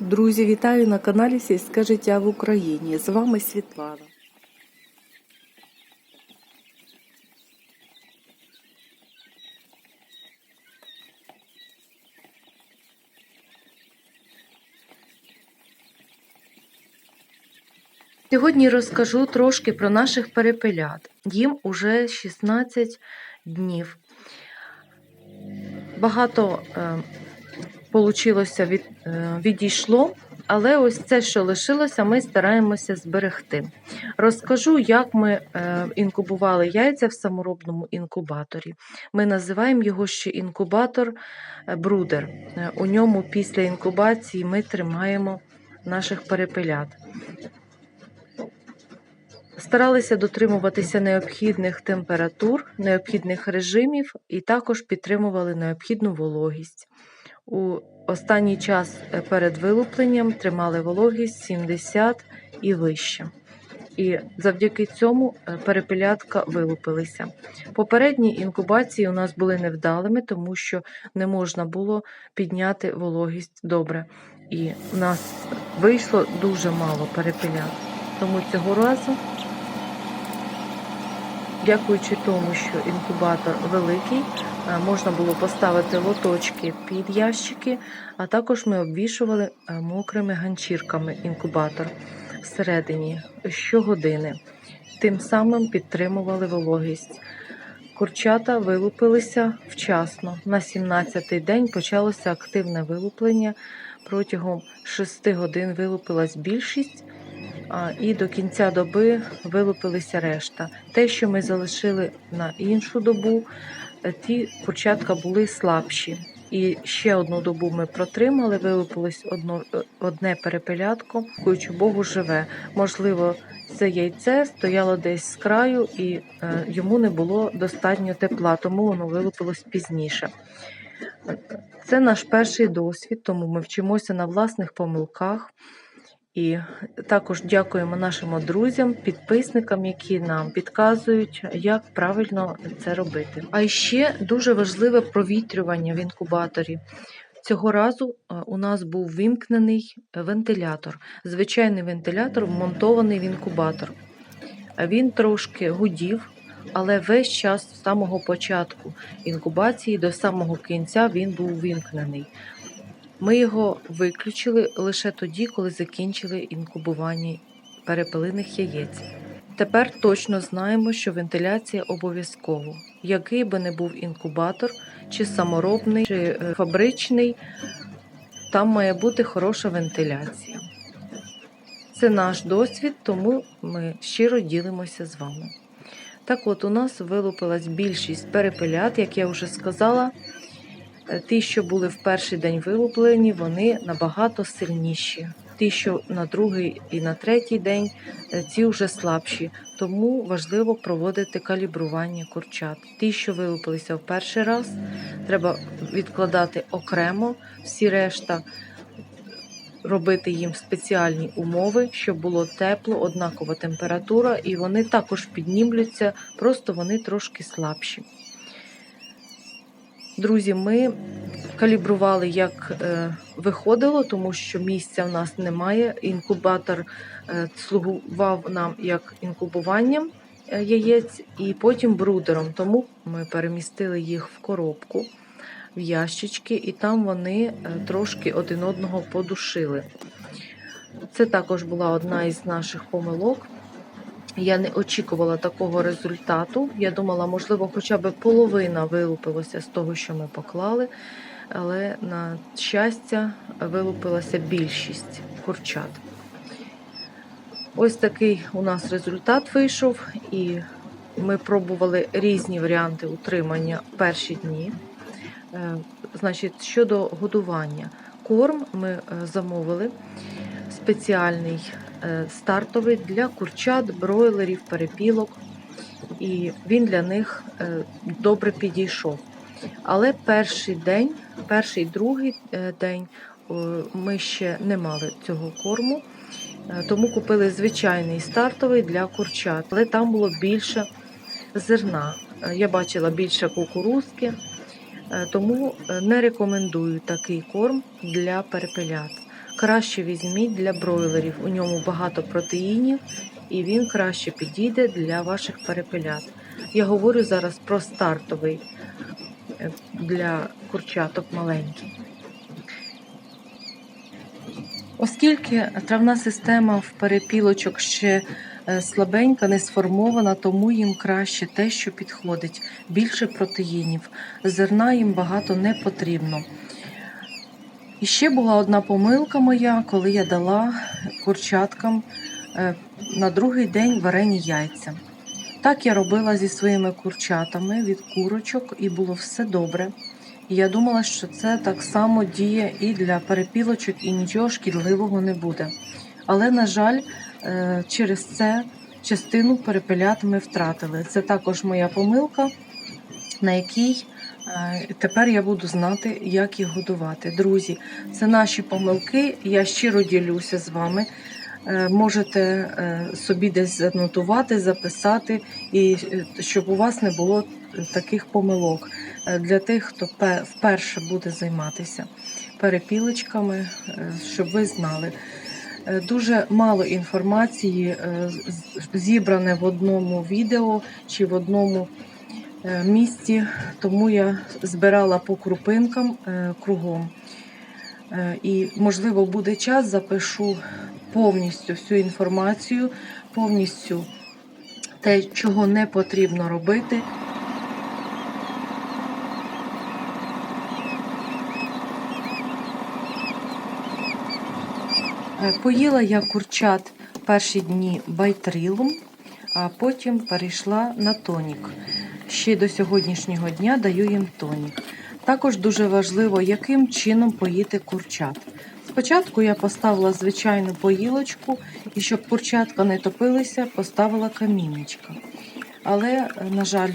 Друзі, вітаю на каналі Сільське життя в Україні. З вами Світлана. Сьогодні розкажу трошки про наших перепелят. Їм уже 16 днів. Багато е, получилося від, е, відійшло, але ось це, що лишилося, ми стараємося зберегти. Розкажу, як ми е, інкубували яйця в саморобному інкубаторі. Ми називаємо його ще інкубатор е, брудер. Е, У ньому після інкубації ми тримаємо наших перепелят. Старалися дотримуватися необхідних температур, необхідних режимів і також підтримували необхідну вологість. У останній час е, перед вилупленням тримали вологість 70 і вище. І завдяки цьому е, перепелятка вилупилися. Попередні інкубації у нас були невдалими, тому що не можна було підняти вологість добре. І в нас вийшло дуже мало перепелят. Тому цього разу Дякуючи тому, що інкубатор великий, е, можна було поставити лоточки під ящики, а також ми обвішували е, мокрими ганчірками інкубатор всередині щогодини. Тим самим підтримували вологість. Курчата вилупилися вчасно. На 17-й день почалося активне вилуплення. Протягом 6 годин вилупилась більшість, і до кінця доби вилупилися решта. Те, що ми залишили на іншу добу, е, ті курчатка були слабші. І ще одну добу ми протримали, вилупилось одно, е, одне перепелятко, дякуючи Богу, живе. Можливо, це яйце стояло десь з краю і е, йому не було достатньо тепла, тому воно вилупилось пізніше. Це наш перший досвід, тому ми вчимося на власних помилках. І також дякуємо нашим друзям, підписникам, які нам підказують, як правильно це робити. А ще дуже важливе провітрювання в інкубаторі. Цього разу е, у нас був вимкнений вентилятор. Звичайний вентилятор вмонтований в інкубатор. Він трошки гудів, але весь час з самого початку інкубації до самого кінця він був вимкнений. Ми його виключили лише тоді, коли закінчили інкубування перепелиних яєць. Тепер точно знаємо, що вентиляція обов'язково. Який би не був інкубатор, чи саморобний, чи е, фабричний, там має бути хороша вентиляція. Це наш досвід, тому ми щиро ділимося з вами. Так от, у нас вилупилась більшість перепелят, як я вже сказала. Ті, що були в перший день вилуплені, вони набагато сильніші. Ті, що на другий і на третій день, е, ці вже слабші, тому важливо проводити калібрування курчат. Ті, що вилупилися в перший раз, треба відкладати окремо всі решта, робити їм спеціальні умови, щоб було тепло, однакова температура, і вони також піднімлються, просто вони трошки слабші. Друзі, ми калібрували, як е, виходило, тому що місця в нас немає. Інкубатор е, слугував нам як інкубуванням е, яєць і потім брудером. Тому ми перемістили їх в коробку, в ящички, і там вони трошки один одного подушили. Це також була одна із наших помилок. Я не очікувала такого результату. Я думала, можливо, хоча б половина вилупилося з того, що ми поклали, але на щастя вилупилася більшість курчат. Ось такий у нас результат вийшов, і ми пробували різні варіанти утримання перші дні. Е, Значить, щодо годування, корм ми е, замовили спеціальний стартовий для курчат, бройлерів, перепілок, і він для них е, добре підійшов. Але перший день, перший другий е, день ми ще не мали цього корму, тому купили звичайний стартовий для курчат, але там було більше зерна. Я бачила більше кукурузки, тому не рекомендую такий корм для перепелят. Краще візьміть для бройлерів. У ньому багато протеїнів і він краще підійде для ваших перепелят. Я говорю зараз про стартовий е, для курчаток маленький. Оскільки травна система в перепілочок ще е, слабенька, не сформована, тому їм краще те, що підходить, більше протеїнів. Зерна їм багато не потрібно. І ще була одна помилка моя, коли я дала курчаткам е, на другий день варені яйця. Так я робила зі своїми курчатами від курочок, і було все добре. І я думала, що це так само діє і для перепілочок, і нічого шкідливого не буде. Але, на жаль, е, через це частину перепелят ми втратили. Це також моя помилка, на якій тепер я буду знати, як їх годувати. Друзі, це наші помилки. Я щиро ділюся з вами. Е, Можете е, собі десь занотувати, записати, і е, щоб у вас не було таких помилок Е, для тих, хто вперше буде займатися перепілочками, е, щоб ви знали. Е, Дуже мало інформації е, зібране в одному відео чи в одному е, місці, тому я збирала по крупинкам е, кругом. Е, І, можливо, буде час, запишу повністю всю інформацію, повністю те, чого не потрібно робити. Поїла я курчат перші дні байтрилом, а потім перейшла на тонік. Ще до сьогоднішнього дня даю їм тонік. Також дуже важливо, яким чином поїти курчат. Спочатку я поставила звичайну поїлочку, і щоб курчатка не топилися, поставила камінечка. Але, на жаль,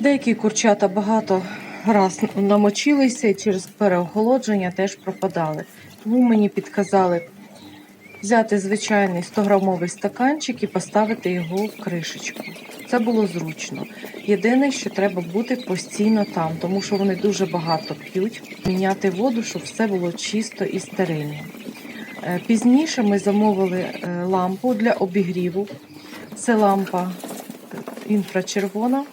деякі курчата багато раз намочилися і через переохолодження теж пропадали. Тому мені підказали взяти звичайний 100-грамовий стаканчик і поставити його в кришечку. Це було зручно. Єдине, що треба бути постійно там, тому що вони дуже багато п'ють, міняти воду, щоб все було чисто і стерильно. Е, Пізніше ми замовили е, лампу для обігріву. Це лампа е, інфрачервона.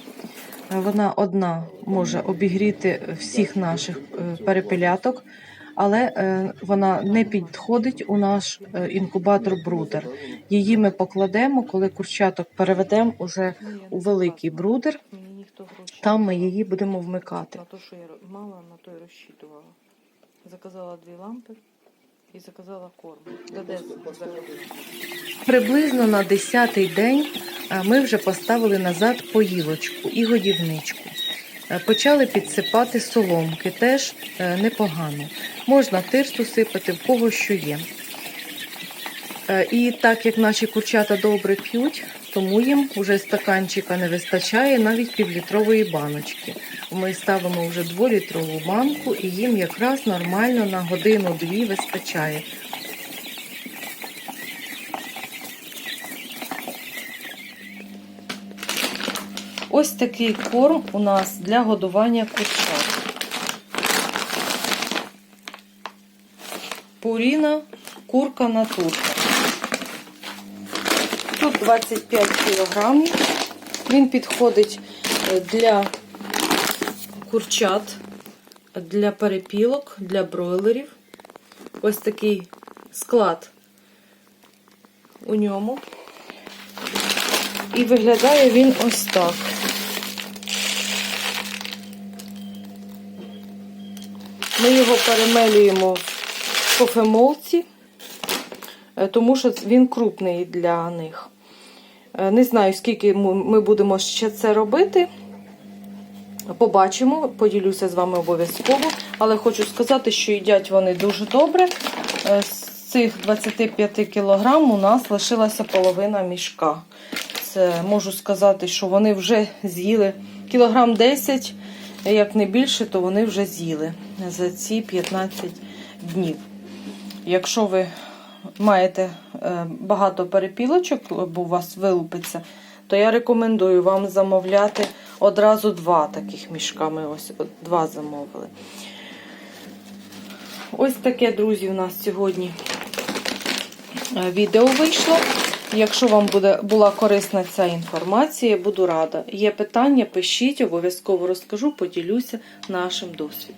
Вона одна може обігріти всіх наших перепеляток, але е, вона не підходить у наш е, інкубатор брудер. Її ми покладемо, коли курчаток переведемо уже у великий брудер. Там ми її будемо вмикати. На те, що я мала, на то і розчитувала. Заказала дві лампи і заказала корм. За 10 заказала. Приблизно на 10-й день е, ми вже поставили назад поїлочку і годівничку. Е, Почали підсипати соломки, теж е, непогано. Можна тирсу сипати, в кого що є. Е, І так як наші курчата добре п'ють, тому їм вже стаканчика не вистачає навіть півлітрової баночки. Ми ставимо вже дволітрову банку і їм якраз нормально на годину-дві вистачає. Ось такий корм у нас для годування курчат. Пуріна, курка натурка. Тут 25 кілограмів. Він підходить е, для курчат, для перепілок, для бройлерів. Ось такий склад у ньому. І виглядає він ось так. Ми його перемелюємо в кофемолці, е, тому що він крупний для них. Е, Не знаю, скільки ми будемо ще це робити. Побачимо, поділюся з вами обов'язково. Але хочу сказати, що їдять вони дуже добре. Е, З цих 25 кг у нас лишилася половина мішка. Це можу сказати, що вони вже з'їли кілограм 10, як не більше, то вони вже з'їли за ці 15 днів. Якщо ви маєте е, багато перепілочок, бо у вас вилупиться, то я рекомендую вам замовляти одразу два таких мішка. Ми ось два замовили. ось таке, друзі, у нас сьогодні е, відео вийшло. Якщо вам буде, була корисна ця інформація, буду рада. Є питання, пишіть, обов'язково розкажу, поділюся нашим досвідом.